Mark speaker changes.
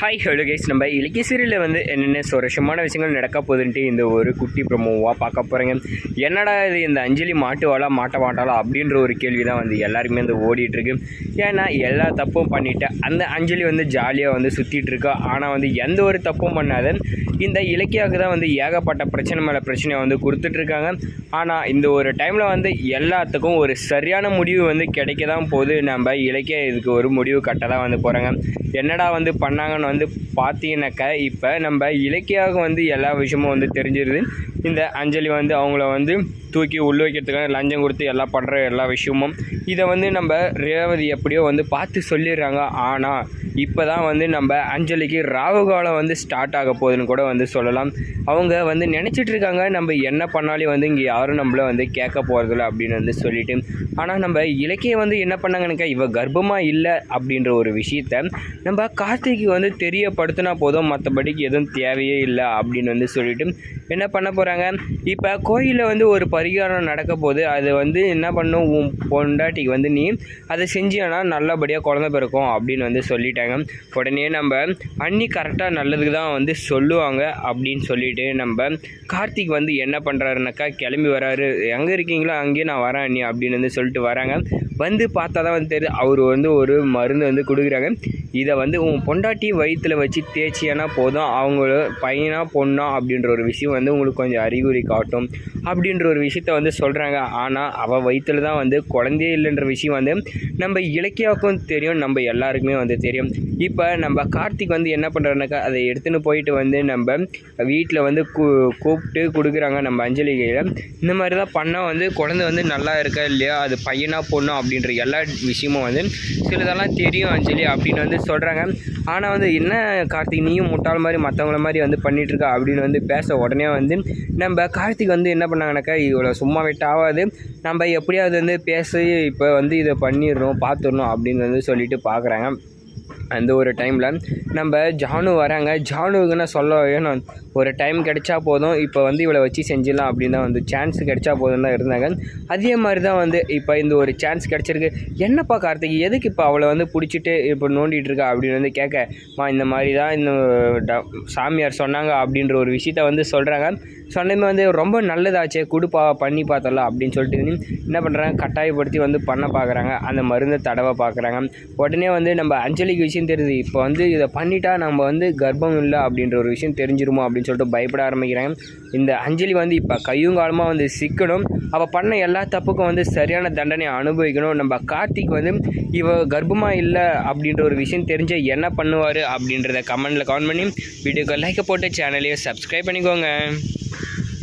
Speaker 1: Hi hello guys நம்ம இலக்கிய சீரியலில் வந்து என்னென்ன சுரஷமான விஷயங்கள் நடக்க போகுதுன்ட்டு இந்த ஒரு குட்டி ப்ரமோவாக பார்க்க போகிறேங்க என்னடா இது இந்த அஞ்சலி மாட்டுவாளா மாட்ட மாட்டாளா அப்படின்ற ஒரு கேள்வி தான் வந்து எல்லாருக்குமே வந்து ஓடிட்டுருக்கு. ஏன்னா எல்லா தப்பும் பண்ணிவிட்டு அந்த அஞ்சலி வந்து ஜாலியாக வந்து சுற்றிட்டு இருக்கா ஆனால் வந்து எந்த ஒரு தப்பும் பண்ணாத இந்த இலக்கியாவுக்கு தான் வந்து ஏகப்பட்ட பிரச்சனை மேலே பிரச்சனையை வந்து கொடுத்துட்ருக்காங்க ஆனால் இந்த ஒரு டைமில் வந்து எல்லாத்துக்கும் ஒரு சரியான முடிவு வந்து கிடைக்க தான் போகுது. நம்ம இலக்கிய இதுக்கு ஒரு முடிவு கட்ட தான் வந்து போகிறாங்க என்னடா வந்து பண்ணாங்கன்னு வந்து பார்த்தீங்கன்னாக்கா இப்போ நம்ம இலக்கியாக வந்து எல்லா விஷயமும் வந்து தெரிஞ்சிருது. இந்த அஞ்சலி வந்து அவங்கள வந்து தூக்கி உள்ள வைக்கிறதுக்காக லஞ்சம் கொடுத்து எல்லாம் பண்ணுற எல்லா விஷயமும் இதை வந்து நம்ம ரேவதி எப்படியோ வந்து பார்த்து சொல்லிடுறாங்க. ஆனால் இப்போ தான் வந்து நம்ம அஞ்சலிக்கு ராகு காலம் வந்து ஸ்டார்ட் ஆக போகுதுன்னு கூட வந்து சொல்லலாம். அவங்க வந்து நினச்சிட்டு இருக்காங்க நம்ம என்ன பண்ணாலும் வந்து இங்கே யாரும் நம்மள வந்து கேட்க போகிறதில்ல அப்படின்னு வந்து சொல்லிட்டு. ஆனால் நம்ம இலக்கியம் வந்து என்ன பண்ணாங்கன்னாக்கா இவ கர்ப்பமாக இல்லை அப்படின்ற ஒரு விஷயத்த நம்ம கார்த்திக்கு வந்து தெரியப்படுத்தினா போதும் மற்றபடிக்கு எதுவும் தேவையே இல்லை அப்படின்னு வந்து சொல்லிட்டு என்ன பண்ண போகிறாங்க இப்போ கோயிலில் வந்து ஒரு பரிகாரம் நடக்க போது அது வந்து என்ன பண்ணும்? உன் பொண்டாட்டிக்கு வந்து நீ அதை செஞ்சியானா நல்லபடியாக குழந்த பிறக்கும் அப்படின்னு வந்து சொல்லிட்டாங்க. உடனே நம்ம அண்ணி கரெக்டாக நல்லதுக்கு தான் வந்து சொல்லுவாங்க அப்படின்னு சொல்லிட்டு நம்ம கார்த்திக் வந்து என்ன பண்ணுறாருனாக்கா கிளம்பி வராரு. எங்கே இருக்கீங்களோ? அங்கேயே நான் வரேன் அண்ணி அப்படின்னு வந்து சொல்லிட்டு வராங்க. வந்து பார்த்தா தான் வந்து தெரியுது அவர் வந்து ஒரு மருந்து வந்து கொடுக்குறாங்க. இதை வந்து உன் பொண்டாட்டி வயிற்றில் வச்சு தேய்ச்சியானா போதும். அவங்கள பையனா பொண்ணா அப்படின்ற ஒரு விஷயம் வந்து உங்களுக்கு கொஞ்சம் அறிகுறி காட்டும். அப்படின்ற ஒரு விஷயத்த வந்து சொல்கிறாங்க ஆனால் அவள் வயிற்றில் தான் வந்து குழந்தையே இல்லைன்ற விஷயம் வந்து நம்ம இலக்கியாவுக்கும் தெரியும். நம்ம எல்லாருக்குமே வந்து தெரியும். இப்போ நம்ம கார்த்திக் வந்து என்ன பண்ணுறாருனாக்கா அதை எடுத்துன்னு போயிட்டு வந்து நம்ம வீட்டில் வந்து கூ கூப்பிட்டு கொடுக்குறாங்க நம்ம அஞ்சலி கையில் இந்த மாதிரி தான் பண்ணால் வந்து குழந்தை வந்து நல்லா இருக்கா இல்லையா? அது பையனாக பொண்ணும் அப்படின்ற எல்லா விஷயமும் வந்து சிலதெல்லாம் தெரியும் அஞ்சலி அப்படின்னு வந்து சொல்கிறாங்க ஆனால் வந்து என்ன கார்த்திக் நீயும் முட்டாள் மாதிரி மற்றவங்கள மாதிரி வந்து பண்ணிட்டு அப்படின்னு வந்து பேச உடனே வந்து நம்ம கார்த்திக் வந்து என்ன பண்ணாங்கனாக்கா இவ்வளோ சும்மா விட்டாவாது ஆகாது நம்ம எப்படியாவது வந்து பேசி இப்போ வந்து இதை பண்ணிடணும் பார்த்துடணும் அப்படின்னு வந்து சொல்லிட்டு பார்க்குறாங்க அந்த ஒரு டைமில் நம்ம ஜானு வராங்க. ஜானுவுக்கு நான் சொல்ல வேணும். ஒரு டைம் கிடைச்சா போதும். இப்போ வந்து இவளை வச்சு செஞ்சிடலாம் அப்படின்னு தான் வந்து சான்ஸ் கிடைச்சா போதும் தான் இருந்தாங்க. அதே மாதிரி தான் வந்து இப்போ இந்த ஒரு சான்ஸ் கிடச்சிருக்கு. என்னப்பா கார்த்திக் எதுக்கு இப்போ அவளை வந்து பிடிச்சிட்டு இப்போ நோண்டிகிட்டு இருக்கா அப்படின்னு வந்து கேட்க மா இந்த மாதிரி தான் இந்த ட- சாமியார் சொன்னாங்க அப்படின்ற ஒரு விஷயத்த வந்து சொல்கிறாங்க சொன்னதுமே வந்து ரொம்ப நல்லதாச்சே கொடுப்பா பண்ணி பார்த்தலாம் அப்படின்னு சொல்லிட்டு என்ன பண்ணுறாங்க கட்டாயப்படுத்தி வந்து பண்ண பார்க்குறாங்க. அந்த மருந்தை தடவை பார்க்குறாங்க. உடனே வந்து நம்ம அஞ்சலிக்கு விஷயம் தெரியுது. இப்போ வந்து இதை பண்ணிட்டா நம்ம வந்து கர்ப்பம் இல்லை அப்படின்ற ஒரு விஷயம் தெரிஞ்சிருமோ அப்படின்னு சொல்லிட்டு பயப்பட ஆரம்பிக்கிறேன். இந்த அஞ்சலி வந்து இப்போ கையும் காலமாக வந்து சிக்கணும். அவள் பண்ண எல்லா தப்புக்கும் வந்து சரியான தண்டனையை அனுபவிக்கணும். நம்ம கார்த்திக் வந்து இவ கர்ப்பமாக இல்லை அப்படின்ற ஒரு விஷயம் தெரிஞ்ச என்ன பண்ணுவார் அப்படின்றத கமெண்டில் கமெண்ட் பண்ணி வீடியோக்கு லைக்கை போட்டு சேனலையும் சப்ஸ்கிரைப் பண்ணிக்கோங்க.